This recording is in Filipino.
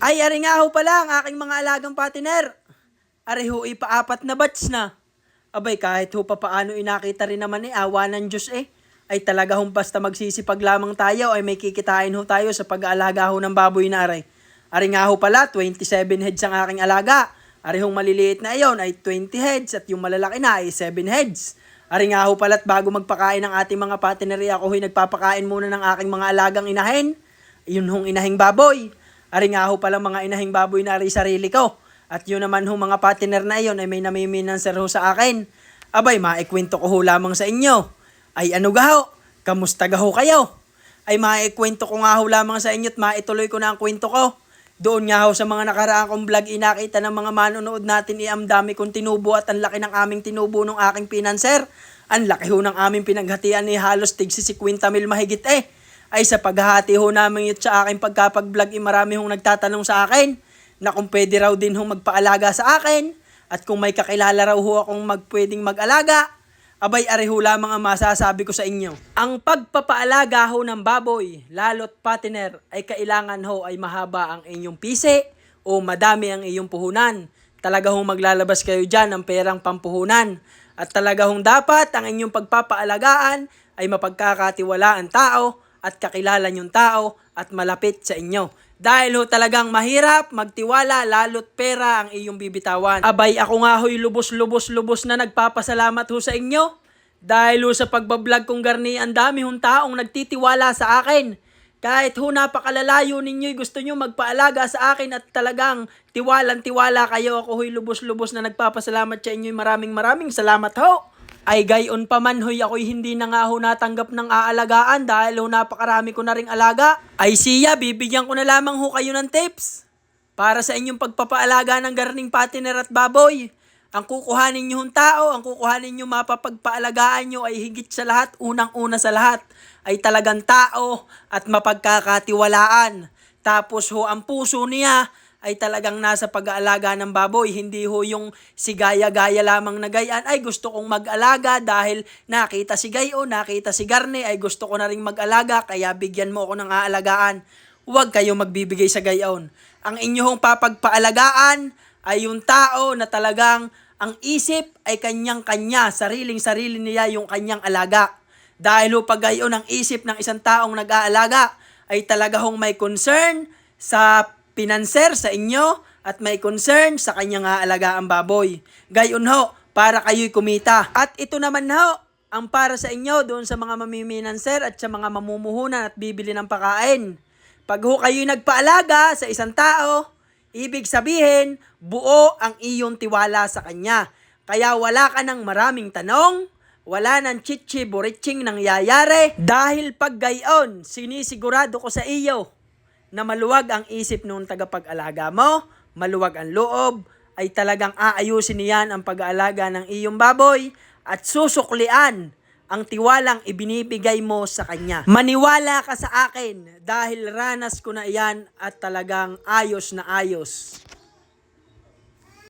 Ay, ari nga ho pala ang aking mga alagang patiner. Ari ho, ipaapat na batch na. Abay, kahit ho pa paano inakita rin naman eh, awa ng Diyos eh. Ay talaga hong basta magsisipag lamang tayo ay may kikitain ho tayo sa pag-aalaga ho ng baboy na aray. Ari nga ho pala, 27 heads ang aking alaga. Ari hong maliliit na iyon ay 20 heads at yung malalaki na ay 7 heads. Ari nga ho pala at bago magpakain ng ating mga patinery, ako ho'y nagpapakain muna ng aking mga alagang inahin. Yun hong inahing baboy. Ari nga ho pala mga inahing baboy na ari sarili ko. At yun naman ho mga partner na iyon ay may namiminanser ho sa akin. Abay, maikwento ko ho lamang sa inyo. Ay ano ga ho? Kamusta ga ho kayo? Ay maikwento ko nga ho lamang sa inyo at maituloy ko na ang kwento ko. Doon nga ho sa mga nakaraang kong vlog inakita ng mga manonood natin i ang dami kong tinubo at ang laki ng aming tinubo ng aking pinanser. Ang laki ho ng aming pinaghatian ni halos tig si 50 mil mahigit eh. Ay sa paghahati ho namin yun sa aking pagkapag-vlog eh, marami hong nagtatanong sa akin na kung pwede raw din hong magpaalaga sa akin at kung may kakilala raw ho akong magpwedeng mag-alaga. Abay, areho lamang ang masasabi ko sa inyo. Ang pagpapaalaga ho ng baboy, lalot patiner, ay kailangan ho ay mahaba ang inyong pise o madami ang iyong puhunan. Talaga hong maglalabas kayo dyan ng perang pampuhunan. At talaga hong dapat ang inyong pagpapaalagaan ay mapagkakatiwalaan tao at kakilala niyong tao at malapit sa inyo. Dahil ho talagang mahirap magtiwala lalot pera ang iyong bibitawan. Abay ako nga ho'y lubos-lubos-lubos na nagpapasalamat ho sa inyo. Dahil ho sa pagbablog kong garni, ang dami hong taong nagtitiwala sa akin. Kahit ho napakalalayo ninyo'y gusto nyo magpaalaga sa akin at talagang tiwalang-tiwala kayo. Ako ho'y lubos-lubos na nagpapasalamat sa inyo'y maraming maraming salamat ho. Ay gayon pa man hoy ako'y hindi na nga ho natanggap ng aalagaan dahil ho napakarami ko na ring alaga. Ay siya, bibigyan ko na lamang ho kayo ng tips. Para sa inyong pagpapaalaga ng garning patiner at baboy. Ang kukuhanin nyo hong tao, ang kukuhanin nyo mapapagpaalagaan nyo ay higit sa lahat, unang-una sa lahat, ay talagang tao at mapagkakatiwalaan. Tapos ho, ang puso niya ay talagang nasa pag-aalaga ng baboy. Hindi ho yung si gaya-gaya lamang na gayaan, ay gusto kong mag-alaga dahil nakita si Gayo, nakita si Garne, ay gusto ko na rin mag-alaga, kaya bigyan mo ako ng aalagaan. Huwag kayo magbibigay sa gayon. Ang inyong papagpaalagaan ay yung tao na talagang ang isip ay kanyang-kanya, sariling-sarili niya yung kanyang alaga. Dahil ho pag gayon ang isip ng isang taong nag-aalaga ay talaga hong may concern sa pinanser sa inyo at may concern sa kanyang aalagaan baboy. Gayon ho, para kayo'y kumita. At ito naman ho, ang para sa inyo doon sa mga mamiminanser at sa mga mamumuhunan at bibili ng pakain. Pag ho kayo'y nagpaalaga sa isang tao, ibig sabihin, buo ang iyong tiwala sa kanya. Kaya wala ka ng maraming tanong, wala ng chichi buriching nangyayari dahil pag gayon, sinisigurado ko sa iyo na maluwag ang isip nung tagapag-alaga mo, maluwag ang loob, ay talagang aayusin niyan ang pag-aalaga ng iyong baboy at susuklian ang tiwalang ibinibigay mo sa kanya. Maniwala ka sa akin dahil ranas ko na iyan at talagang ayos na ayos.